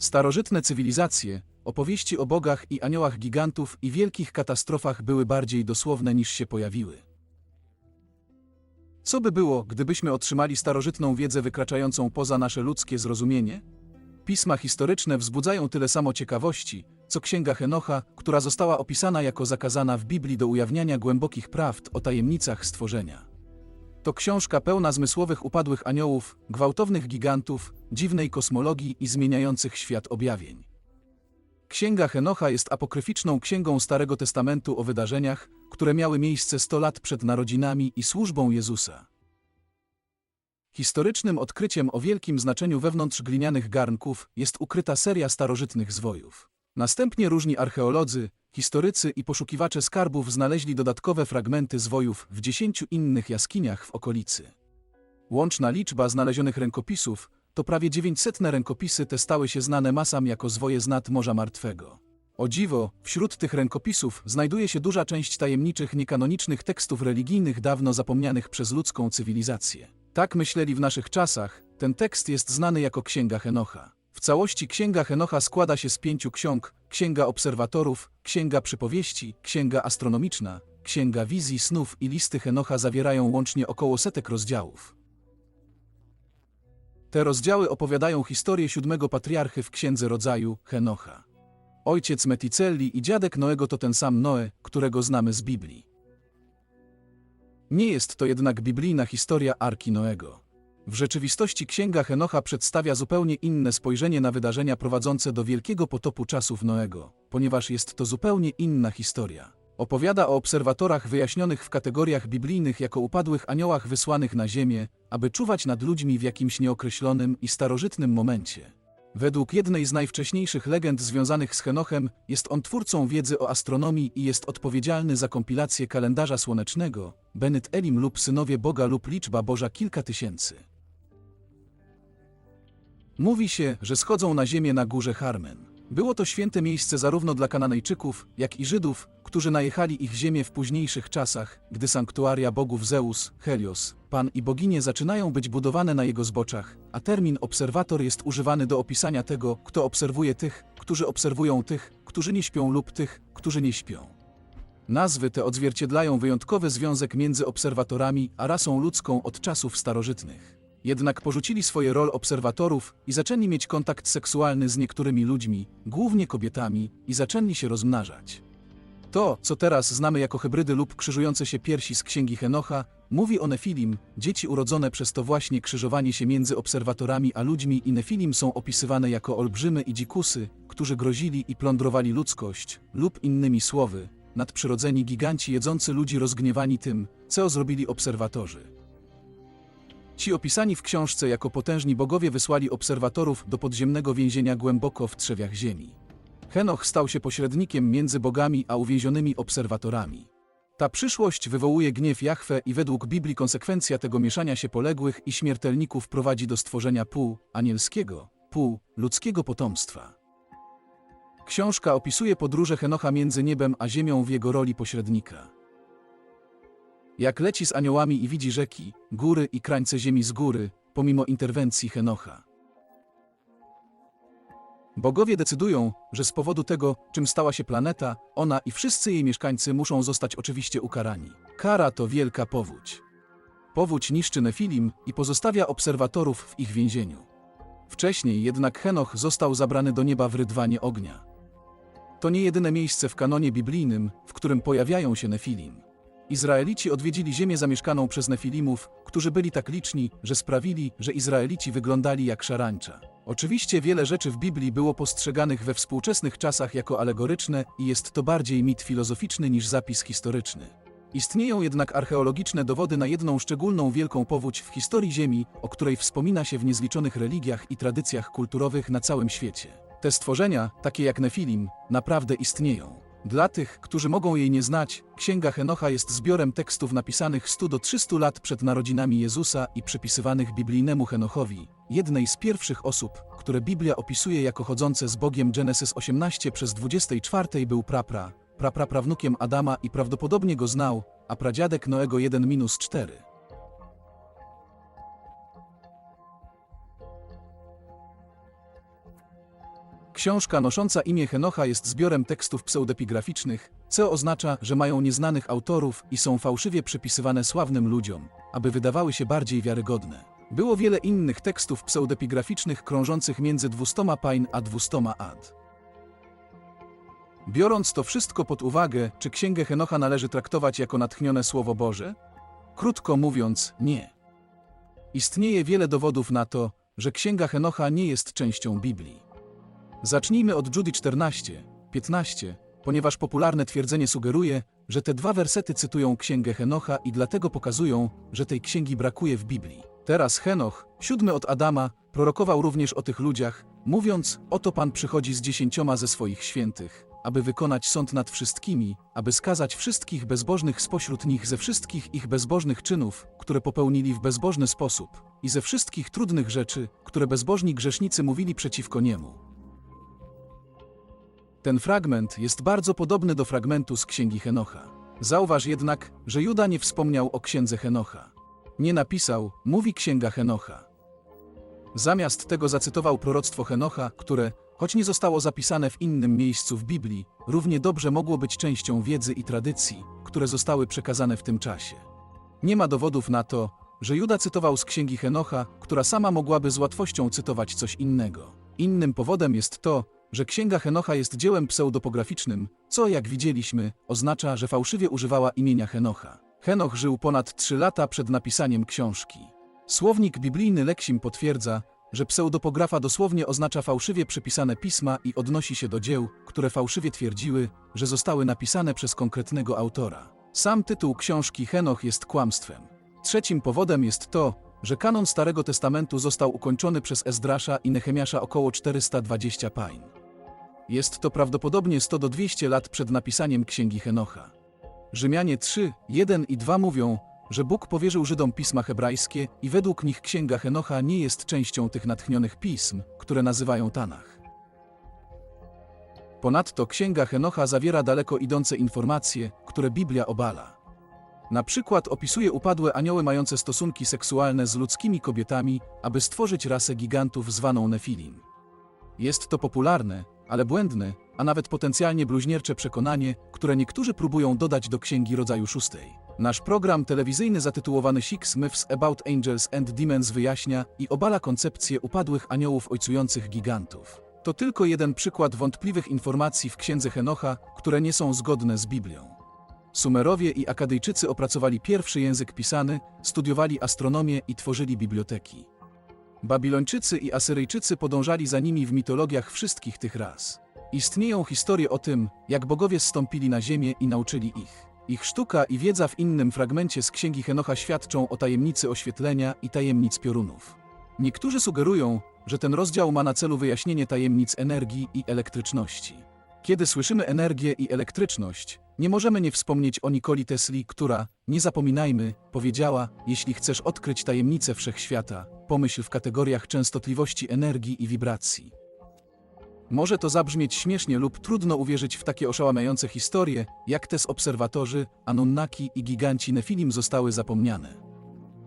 Starożytne cywilizacje, opowieści o bogach i aniołach gigantów i wielkich katastrofach były bardziej dosłowne niż się pojawiły. Co by było, gdybyśmy otrzymali starożytną wiedzę wykraczającą poza nasze ludzkie zrozumienie? Pisma historyczne wzbudzają tyle samo ciekawości, co Księga Henocha, która została opisana jako zakazana w Biblii do ujawniania głębokich prawd o tajemnicach stworzenia. To książka pełna zmysłowych upadłych aniołów, gwałtownych gigantów, dziwnej kosmologii i zmieniających świat objawień. Księga Henocha jest apokryficzną księgą Starego Testamentu o wydarzeniach, które miały miejsce 100 lat przed narodzinami i służbą Jezusa. Historycznym odkryciem o wielkim znaczeniu wewnątrz glinianych garnków jest ukryta seria starożytnych zwojów. Następnie różni archeolodzy, historycy i poszukiwacze skarbów znaleźli dodatkowe fragmenty zwojów w dziesięciu innych jaskiniach w okolicy. Łączna liczba znalezionych rękopisów to prawie 900 rękopisy te stały się znane masam jako zwoje z nad Morza Martwego. O dziwo, wśród tych rękopisów znajduje się duża część tajemniczych, niekanonicznych tekstów religijnych dawno zapomnianych przez ludzką cywilizację. Tak myśleli w naszych czasach, ten tekst jest znany jako Księga Henocha. W całości Księga Henocha składa się z pięciu ksiąg, Księga Obserwatorów, Księga Przypowieści, Księga Astronomiczna, Księga Wizji Snów i listy Henocha zawierają łącznie około setek rozdziałów. Te rozdziały opowiadają historię siódmego patriarchy w Księdze Rodzaju, Henocha. Ojciec Meticelli i dziadek Noego to ten sam Noe, którego znamy z Biblii. Nie jest to jednak biblijna historia Arki Noego. W rzeczywistości Księga Henocha przedstawia zupełnie inne spojrzenie na wydarzenia prowadzące do wielkiego potopu czasów Noego, ponieważ jest to zupełnie inna historia. Opowiada o obserwatorach wyjaśnionych w kategoriach biblijnych jako upadłych aniołach wysłanych na ziemię, aby czuwać nad ludźmi w jakimś nieokreślonym i starożytnym momencie. Według jednej z najwcześniejszych legend związanych z Henochem, jest on twórcą wiedzy o astronomii i jest odpowiedzialny za kompilację kalendarza słonecznego, Benyt Elim lub synowie Boga lub liczba Boża kilka tysięcy. Mówi się, że schodzą na ziemię na górze Harmen. Było to święte miejsce zarówno dla Kananejczyków, jak i Żydów, którzy najechali ich ziemię w późniejszych czasach, gdy sanktuaria bogów Zeus, Helios, Pan i boginie zaczynają być budowane na jego zboczach, a termin obserwator jest używany do opisania tego, kto obserwuje tych, którzy obserwują tych, którzy nie śpią lub tych, którzy nie śpią. Nazwy te odzwierciedlają wyjątkowy związek między obserwatorami a rasą ludzką od czasów starożytnych. Jednak porzucili swoje rol obserwatorów i zaczęli mieć kontakt seksualny z niektórymi ludźmi, głównie kobietami, i zaczęli się rozmnażać. To, co teraz znamy jako hybrydy lub krzyżujące się piersi z księgi Henocha, mówi o Nefilim, dzieci urodzone przez to właśnie krzyżowanie się między obserwatorami a ludźmi i Nefilim są opisywane jako olbrzymy i dzikusy, którzy grozili i plądrowali ludzkość, lub innymi słowy, nadprzyrodzeni giganci jedzący ludzi rozgniewani tym, co zrobili obserwatorzy. Ci opisani w książce jako potężni bogowie wysłali obserwatorów do podziemnego więzienia głęboko w trzewiach ziemi. Henoch stał się pośrednikiem między bogami a uwięzionymi obserwatorami. Ta przyszłość wywołuje gniew Jahwe i według Biblii konsekwencja tego mieszania się poległych i śmiertelników prowadzi do stworzenia pół anielskiego, pół ludzkiego potomstwa. Książka opisuje podróże Henocha między niebem a ziemią w jego roli pośrednika. Jak leci z aniołami i widzi rzeki, góry i krańce ziemi z góry, pomimo interwencji Henocha. Bogowie decydują, że z powodu tego, czym stała się planeta, ona i wszyscy jej mieszkańcy muszą zostać oczywiście ukarani. Kara to wielka powódź. Powódź niszczy Nefilim i pozostawia obserwatorów w ich więzieniu. Wcześniej jednak Henoch został zabrany do nieba w rydwanie ognia. To nie jedyne miejsce w kanonie biblijnym, w którym pojawiają się Nefilim. Izraelici odwiedzili ziemię zamieszkaną przez Nefilimów, którzy byli tak liczni, że sprawili, że Izraelici wyglądali jak szarańcza. Oczywiście wiele rzeczy w Biblii było postrzeganych we współczesnych czasach jako alegoryczne i jest to bardziej mit filozoficzny niż zapis historyczny. Istnieją jednak archeologiczne dowody na jedną szczególną wielką powódź w historii Ziemi, o której wspomina się w niezliczonych religiach i tradycjach kulturowych na całym świecie. Te stworzenia, takie jak Nefilim, naprawdę istnieją. Dla tych, którzy mogą jej nie znać, Księga Henocha jest zbiorem tekstów napisanych 100 do 300 lat przed narodzinami Jezusa i przypisywanych biblijnemu Henochowi, jednej z pierwszych osób, które Biblia opisuje jako chodzące z Bogiem Genesis 18 przez 24 był prapra, prapraprawnukiem Adama i prawdopodobnie go znał, a pradziadek Noego 1-4. Książka nosząca imię Henocha jest zbiorem tekstów pseudepigraficznych, co oznacza, że mają nieznanych autorów i są fałszywie przypisywane sławnym ludziom, aby wydawały się bardziej wiarygodne. Było wiele innych tekstów pseudepigraficznych krążących między 200 pain a 200 ad. Biorąc to wszystko pod uwagę, czy Księgę Henocha należy traktować jako natchnione Słowo Boże? Krótko mówiąc, nie. Istnieje wiele dowodów na to, że Księga Henocha nie jest częścią Biblii. Zacznijmy od Judy 14, 15, ponieważ popularne twierdzenie sugeruje, że te dwa wersety cytują Księgę Henocha i dlatego pokazują, że tej księgi brakuje w Biblii. Teraz Henoch, siódmy od Adama, prorokował również o tych ludziach, mówiąc, oto Pan przychodzi z dziesięcioma ze swoich świętych, aby wykonać sąd nad wszystkimi, aby skazać wszystkich bezbożnych spośród nich ze wszystkich ich bezbożnych czynów, które popełnili w bezbożny sposób, i ze wszystkich trudnych rzeczy, które bezbożni grzesznicy mówili przeciwko niemu. Ten fragment jest bardzo podobny do fragmentu z księgi Henocha. Zauważ jednak, że Juda nie wspomniał o księdze Henocha. Nie napisał, mówi księga Henocha. Zamiast tego zacytował proroctwo Henocha, które, choć nie zostało zapisane w innym miejscu w Biblii, równie dobrze mogło być częścią wiedzy i tradycji, które zostały przekazane w tym czasie. Nie ma dowodów na to, że Juda cytował z księgi Henocha, która sama mogłaby z łatwością cytować coś innego. Innym powodem jest to, że księga Henocha jest dziełem pseudopograficznym, co, jak widzieliśmy, oznacza, że fałszywie używała imienia Henocha. Henoch żył ponad 3 lata przed napisaniem książki. Słownik biblijny Leksim potwierdza, że pseudopografa dosłownie oznacza fałszywie przypisane pisma i odnosi się do dzieł, które fałszywie twierdziły, że zostały napisane przez konkretnego autora. Sam tytuł książki Henoch jest kłamstwem. Trzecim powodem jest to, że kanon Starego Testamentu został ukończony przez Ezdrasza i Nehemiasza około 420 pain. Jest to prawdopodobnie 100 do 200 lat przed napisaniem Księgi Henocha. Rzymianie 3, 1 i 2 mówią, że Bóg powierzył Żydom pisma hebrajskie i według nich Księga Henocha nie jest częścią tych natchnionych pism, które nazywają Tanach. Ponadto Księga Henocha zawiera daleko idące informacje, które Biblia obala. Na przykład opisuje upadłe anioły mające stosunki seksualne z ludzkimi kobietami, aby stworzyć rasę gigantów zwaną Nefilim. Jest to popularne, ale błędne, a nawet potencjalnie bluźniercze przekonanie, które niektórzy próbują dodać do księgi rodzaju szóstej. Nasz program telewizyjny zatytułowany Six Myths About Angels and Demons wyjaśnia i obala koncepcję upadłych aniołów ojcujących gigantów. To tylko jeden przykład wątpliwych informacji w księdze Henocha, które nie są zgodne z Biblią. Sumerowie i Akadyjczycy opracowali pierwszy język pisany, studiowali astronomię i tworzyli biblioteki. Babilończycy i Asyryjczycy podążali za nimi w mitologiach wszystkich tych ras. Istnieją historie o tym, jak bogowie zstąpili na ziemię i nauczyli ich. Ich sztuka i wiedza w innym fragmencie z księgi Henocha świadczą o tajemnicy oświetlenia i tajemnic piorunów. Niektórzy sugerują, że ten rozdział ma na celu wyjaśnienie tajemnic energii i elektryczności. Kiedy słyszymy energię i elektryczność, nie możemy nie wspomnieć o Nikoli Tesli, która, nie zapominajmy, powiedziała: Jeśli chcesz odkryć tajemnicę wszechświata, pomyśl w kategoriach częstotliwości energii i wibracji. Może to zabrzmieć śmiesznie lub trudno uwierzyć w takie oszałamiające historie, jak te z obserwatorzy, Anunnaki i giganci Nefilim zostały zapomniane.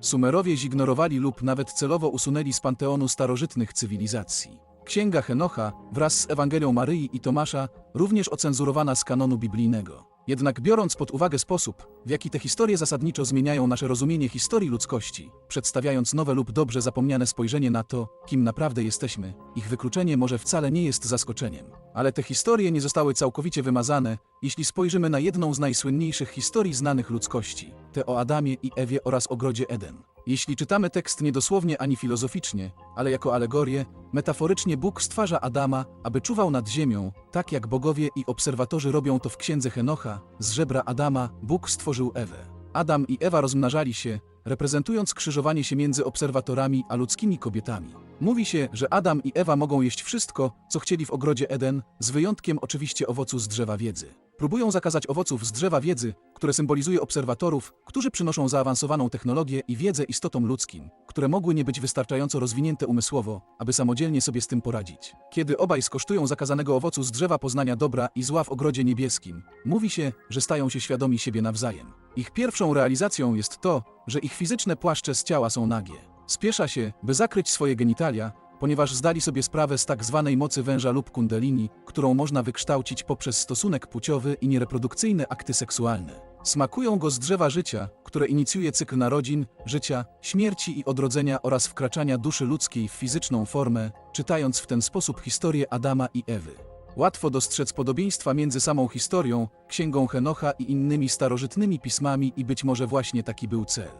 Sumerowie zignorowali lub nawet celowo usunęli z panteonu starożytnych cywilizacji. Księga Henocha, wraz z Ewangelią Maryi i Tomasza, również ocenzurowana z kanonu biblijnego. Jednak biorąc pod uwagę sposób, w jaki te historie zasadniczo zmieniają nasze rozumienie historii ludzkości, przedstawiając nowe lub dobrze zapomniane spojrzenie na to, kim naprawdę jesteśmy, ich wykluczenie może wcale nie jest zaskoczeniem. Ale te historie nie zostały całkowicie wymazane, jeśli spojrzymy na jedną z najsłynniejszych historii znanych ludzkości, te o Adamie i Ewie oraz ogrodzie Eden. Jeśli czytamy tekst nie dosłownie ani filozoficznie, ale jako alegorię, metaforycznie Bóg stwarza Adama, aby czuwał nad ziemią, tak jak bogowie i obserwatorzy robią to w księdze Henocha, z żebra Adama Bóg stworzył Ewę. Adam i Ewa rozmnażali się, reprezentując krzyżowanie się między obserwatorami a ludzkimi kobietami. Mówi się, że Adam i Ewa mogą jeść wszystko, co chcieli w ogrodzie Eden, z wyjątkiem oczywiście owocu z drzewa wiedzy. Próbują zakazać owoców z drzewa wiedzy, które symbolizuje obserwatorów, którzy przynoszą zaawansowaną technologię i wiedzę istotom ludzkim, które mogły nie być wystarczająco rozwinięte umysłowo, aby samodzielnie sobie z tym poradzić. Kiedy obaj skosztują zakazanego owocu z drzewa poznania dobra i zła w ogrodzie niebieskim, mówi się, że stają się świadomi siebie nawzajem. Ich pierwszą realizacją jest to, że ich fizyczne płaszcze z ciała są nagie. Spiesza się, by zakryć swoje genitalia, ponieważ zdali sobie sprawę z tak zwanej mocy węża lub kundalini, którą można wykształcić poprzez stosunek płciowy i niereprodukcyjne akty seksualne. Smakują go z drzewa życia, które inicjuje cykl narodzin, życia, śmierci i odrodzenia oraz wkraczania duszy ludzkiej w fizyczną formę, czytając w ten sposób historię Adama i Ewy. Łatwo dostrzec podobieństwa między samą historią, księgą Henocha i innymi starożytnymi pismami i być może właśnie taki był cel.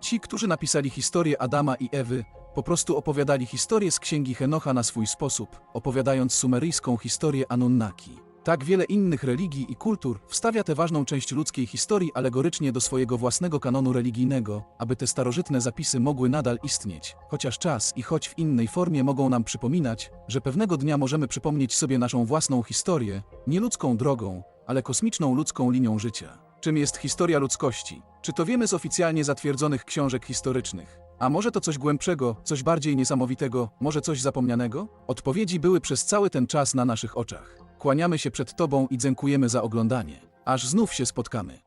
Ci, którzy napisali historię Adama i Ewy, po prostu opowiadali historię z księgi Henocha na swój sposób, opowiadając sumeryjską historię Anunnaki. Tak wiele innych religii i kultur wstawia tę ważną część ludzkiej historii alegorycznie do swojego własnego kanonu religijnego, aby te starożytne zapisy mogły nadal istnieć, chociaż czas i choć w innej formie mogą nam przypominać, że pewnego dnia możemy przypomnieć sobie naszą własną historię, nie ludzką drogą, ale kosmiczną ludzką linią życia. Czym jest historia ludzkości? Czy to wiemy z oficjalnie zatwierdzonych książek historycznych? A może to coś głębszego, coś bardziej niesamowitego, może coś zapomnianego? Odpowiedzi były przez cały ten czas na naszych oczach. Kłaniamy się przed Tobą i dziękujemy za oglądanie. Aż znów się spotkamy.